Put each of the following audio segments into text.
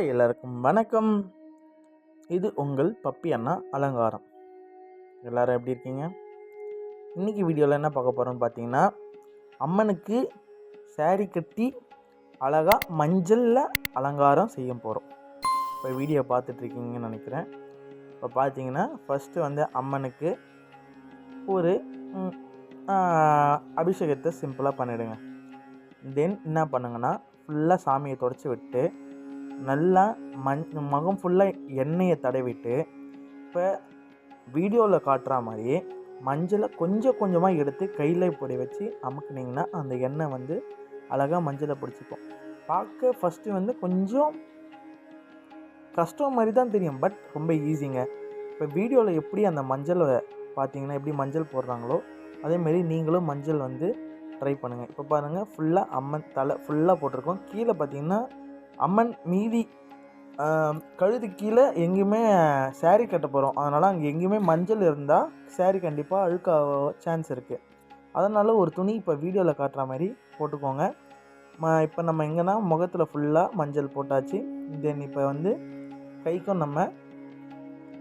Hi எல்லாருக்கும் வணக்கம். இது உங்கள் பப்பி அண்ணா அலங்காரம். எல்லோரும் எப்படி இருக்கீங்க? இன்றைக்கி வீடியோவில் என்ன பார்க்க போகிறோம்னு பார்த்தீங்கன்னா அம்மனுக்கு சேரீ கட்டி அழகாக மஞ்சளில் அலங்காரம் செய்ய போகிறோம் இப்போ வீடியோ பார்த்துட்ருக்கீங்கன்னு நினைக்கிறேன். இப்போ பார்த்தீங்கன்னா ஃபஸ்ட்டு வந்து அம்மனுக்கு ஒரு அபிஷேகத்தை சிம்பிளாக பண்ணிவிடுங்க தென் என்ன பண்ணுங்கன்னா ஃபுல்லாக சாமியை தொடச்சி விட்டு நல்லா மண் முகம் ஃபுல்லாக எண்ணெயை தடவிட்டு இப்போ வீடியோவில் காட்டுற மாதிரி மஞ்சளை கொஞ்சம் கொஞ்சமாக எடுத்து கையில் பொடி வச்சு அமுக்குனிங்கன்னா அந்த எண்ணெய் வந்து அழகாக மஞ்சளை பிடிச்சிக்கும். பார்க்க ஃபஸ்ட்டு வந்து கொஞ்சம் கஷ்டம் மாதிரி தான் தெரியும் பட் ரொம்ப ஈஸிங்க இப்போ வீடியோவில் எப்படி அந்த மஞ்சளை பார்த்தீங்கன்னா எப்படி மஞ்சள் போடுறாங்களோ அதேமாரி நீங்களும் மஞ்சள் வந்து ட்ரை பண்ணுங்கள் இப்போ பாருங்கள் ஃபுல்லாக அம்மன் தலை ஃபுல்லாக போட்டிருக்கோம். கீழே பார்த்தீங்கன்னா அம்மன் மீதி கழுது கீழே எங்கேயுமே saree கட்ட போகிறோம் அதனால் அங்கே எங்கேயுமே மஞ்சள் இருந்தால் சேரீ கண்டிப்பாக அழுக்காக சான்ஸ் இருக்குது அதனால் ஒரு துணி இப்போ வீடியோவில் காட்டுற மாதிரி போட்டுக்கோங்க. ம இப்போ நம்ம எங்கன்னா முகத்தில் ஃபுல்லாக மஞ்சள் போட்டாச்சு. தென் இப்போ வந்து கைக்கும் நம்ம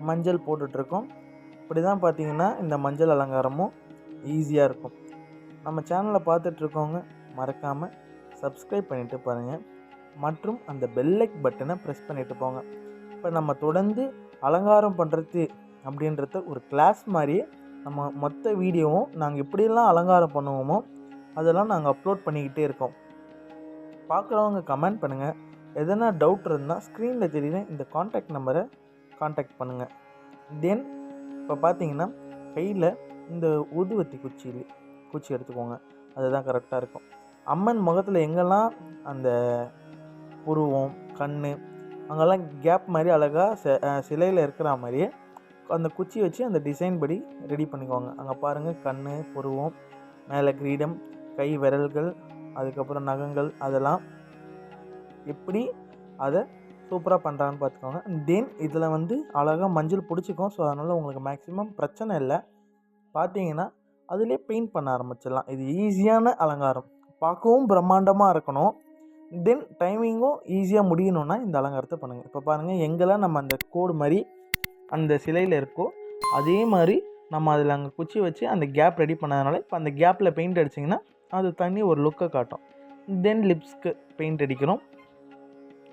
மஞ்சள் போட்டுட்ருக்கோம். இப்படி தான் பார்த்தீங்கன்னா இந்த மஞ்சள் அலங்காரமும் ஈஸியாக இருக்கும். நம்ம சேனலை பார்த்துட்ருக்கோங்க மறக்காமல் சப்ஸ்கிரைப் பண்ணிவிட்டு பாருங்கள் மற்றும் அந்த பெல்லைக் பட்டனை ப்ரெஸ் பண்ணிட்டு போங்க. இப்போ நம்ம தொடர்ந்து அலங்காரம் பண்ணுறது அப்படின்றத ஒரு கிளாஸ் மாதிரியே நம்ம மொத்த வீடியோவும் நாங்கள் எப்படியெல்லாம் அலங்காரம் பண்ணுவோமோ அதெல்லாம் நாங்கள் அப்லோட் பண்ணிக்கிட்டே இருக்கோம். பார்க்குறவங்க கமெண்ட் பண்ணுங்கள் எதனா டவுட் இருந்தால் ஸ்க்ரீனில் தெரியுற இந்த காண்டாக்ட் நம்பரை காண்டாக்ட் பண்ணுங்கள் தென் இப்போ பார்த்தீங்கன்னா கையில் இந்த ஊதுவத்தி குச்சி குச்சி எடுத்துக்கோங்க. அதுதான் கரெக்டாக இருக்கும். அம்மன் முகத்தில் எங்கெல்லாம் அந்த புருவம் கண் அங்கெல்லாம் கேப் மாதிரி அழகாக சிலையில் இருக்கிற மாதிரியே அந்த குச்சி வச்சு அந்த டிசைன் படி ரெடி பண்ணிக்கோங்க அங்கே பாருங்கள் கண் புருவம் மேலே கிரீடம் கை விரல்கள் அதுக்கப்புறம் நகங்கள் அதெல்லாம் எப்படி அதை சூப்பராக பண்ணுறாங்கன்னு பார்த்துக்கோங்க. தென் இதில் வந்து அழகாக மஞ்சள் பிடிச்சிக்கும். ஸோ அதனால் உங்களுக்கு மேக்ஸிமம் பிரச்சனை இல்லை. பார்த்தீங்கன்னா அதிலே பெயிண்ட் பண்ண ஆரம்பிச்சிடலாம். இது ஈஸியான அலங்காரம். பார்க்கவும் பிரம்மாண்டமாக இருக்கணும். தென் டைமிங்கும் ஈஸியாக முடியணும்னா இந்த அலங்காரத்தை பண்ணுங்கள் இப்போ பாருங்கள் எங்கெல்லாம் நம்ம அந்த கோடு மாதிரி அந்த சிலையில் இருக்கோ அதே மாதிரி நம்ம அதில் அங்கே குச்சி வச்சு அந்த கேப் ரெடி பண்ணதுனால இப்போ அந்த கேப்பில் பெயிண்ட் அடிச்சிங்கன்னா அது தண்ணி ஒரு லுக்கை காட்டும். தென் லிப்ஸ்க்கு பெயிண்ட் அடிக்கிறோம்.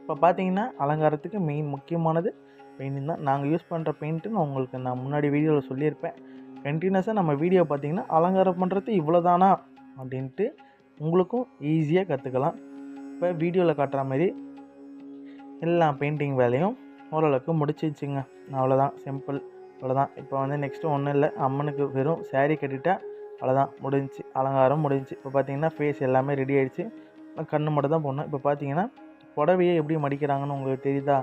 இப்போ பார்த்தீங்கன்னா அலங்காரத்துக்கு மெயின் முக்கியமானது பெயிண்டிங் தான். நாங்கள் யூஸ் பண்ணுற பெயிண்ட்டு நான் உங்களுக்கு நான் முன்னாடி வீடியோவில் சொல்லியிருப்பேன். கண்டினியூஸாக நம்ம வீடியோ பார்த்தீங்கன்னா அலங்காரம் பண்ணுறது இவ்வளோதானா அப்படின்ட்டு உங்களுக்கும் ஈஸியாக கற்றுக்கலாம் இப்போ வீடியோவில் காட்டுற மாதிரி எல்லா பெயிண்டிங் வேலையும் ஓரளவுக்கு முடிச்சிச்சுங்க. அவ்வளோதான் சிம்பிள் அவ்வளோதான் இப்போ வந்து நெக்ஸ்ட்டு ஒன்றும் இல்லை. அம்மனுக்கு வெறும் சேரீ கட்டிட்டா அவ்வளோதான் முடிஞ்சுச்சு. அலங்காரம் முடிஞ்சுச்சு. இப்போ பார்த்தீங்கன்னா ஃபேஸ் எல்லாமே ரெடி ஆகிடுச்சு கண்ணு மட்டும் தான் போடணும். இப்போ பார்த்தீங்கன்னா புடவையை எப்படி மடிக்கிறாங்கன்னு உங்களுக்கு தெரியுதா?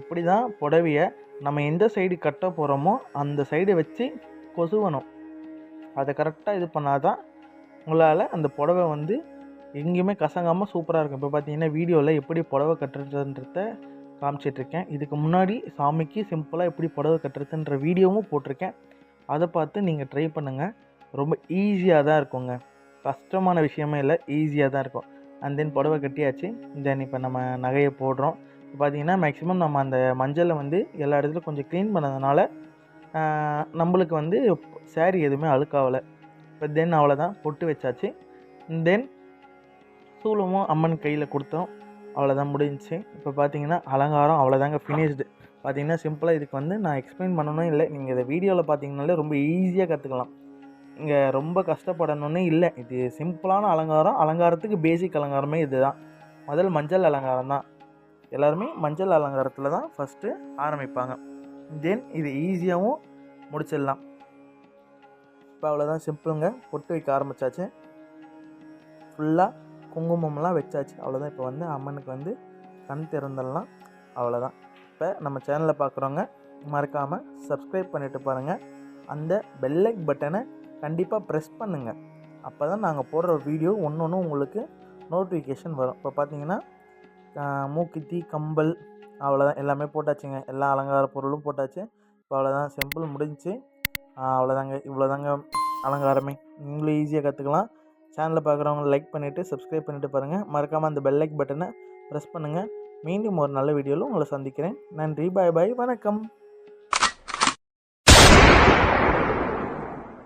இப்படி தான் புடவையை நம்ம எந்த சைடு கட்ட போகிறோமோ அந்த சைடு வச்சு கொசுவணும். அதை கரெக்டாக இது பண்ணால் தான் உங்களால் அந்த புடவை வந்து எங்கேயுமே கசங்காமல் சூப்பராக இருக்கும். இப்போ பார்த்தீங்கன்னா வீடியோவில் எப்படி புடவை கட்டுறதுன்றத காமிச்சிட்ருக்கேன். இதுக்கு முன்னாடி சாமிக்கு சிம்பிளாக எப்படி புடவை கட்டுறதுன்ற வீடியோவும் போட்டிருக்கேன். அதை பார்த்து நீங்கள் ட்ரை பண்ணுங்கள் ரொம்ப ஈஸியாக தான் இருக்குங்க. கஷ்டமான விஷயமே இல்லை ஈஸியாக தான் இருக்கும். அண்ட் தென் புடவை கட்டியாச்சு. தென் இப்போ நம்ம நகையை போடுறோம். இப்போ பார்த்தீங்கன்னா மேக்ஸிமம் நம்ம அந்த மஞ்சளை வந்து எல்லா இடத்துலையும் கொஞ்சம் க்ளீன் பண்ணதுனால நம்மளுக்கு வந்து சேரீ எதுவுமே அழுக்காகலை இப்போ தென் அவ்வளோதான் பொட்டு வச்சாச்சு. தென் சூலமும் அம்மன் கையில் கொடுத்தோம். அவ்வளோதான் முடிஞ்சுச்சு. இப்போ பார்த்தீங்கன்னா அலங்காரம் அவ்வளோதாங்க ஃபினிஷ்டு பார்த்தீங்கன்னா சிம்பிளாக இதுக்கு வந்து நான் எக்ஸ்பிளைன் பண்ணணும் இல்லை. நீங்கள் இதை வீடியோவில் பார்த்தீங்கனாலே ரொம்ப ஈஸியாக கற்றுக்கலாம் இங்கே ரொம்ப கஷ்டப்படணும்னு இல்லை. இது சிம்பிளான அலங்காரம். அலங்காரத்துக்கு பேசிக் அலங்காரமே இதுதான். முதல் மஞ்சள் அலங்காரம் தான். எல்லாருமே மஞ்சள் அலங்காரத்தில் தான் ஃபஸ்ட்டு ஆரம்பிப்பாங்க. தென் இது ஈஸியாகவும் முடிச்சிடலாம். இப்போ அவ்வளோதான் சிம்பிளுங்க பொட்டு வைக்க ஆரம்பித்தாச்சு ஃபுல்லாக குங்குமம்லாம் வச்சாச்சு. அவ்வளோதான் இப்போ வந்து அம்மனுக்கு வந்து கண் திறந்துடலாம் அவ்வளோதான் இப்போ நம்ம சேனலில் பார்க்குறவங்க மறக்காமல் சப்ஸ்கிரைப் பண்ணிட்டு பாருங்கள் அந்த பெல்லைக் பட்டனை கண்டிப்பாக ப்ரெஸ் பண்ணுங்கள் அப்போ தான் நாங்கள் போடுற வீடியோ ஒன்று ஒன்று உங்களுக்கு நோட்டிஃபிகேஷன் வரும். இப்போ பார்த்தீங்கன்னா மூக்குத்தி கம்பல் அவ்வளோதான் எல்லாமே போட்டாச்சுங்க. எல்லா அலங்கார பொருளும் போட்டாச்சு. இப்போ அவ்வளோதான் சிம்பிள் முடிஞ்சுச்சு அவ்வளோதாங்க இவ்வளோதாங்க அலங்காரமே. நீங்களும் ஈஸியாக கற்றுக்கலாம் சேனலை பார்க்குறவங்க லைக் பண்ணிவிட்டு சப்ஸ்கிரைப் பண்ணிவிட்டு பாருங்கள் மறக்காமல் அந்த பெல் லைக் பட்டனை ப்ரெஸ் பண்ணுங்கள் மீண்டும் ஒரு நல்ல வீடியோவில் உங்களை சந்திக்கிறேன். நன்றி பாய் பாய் வணக்கம்.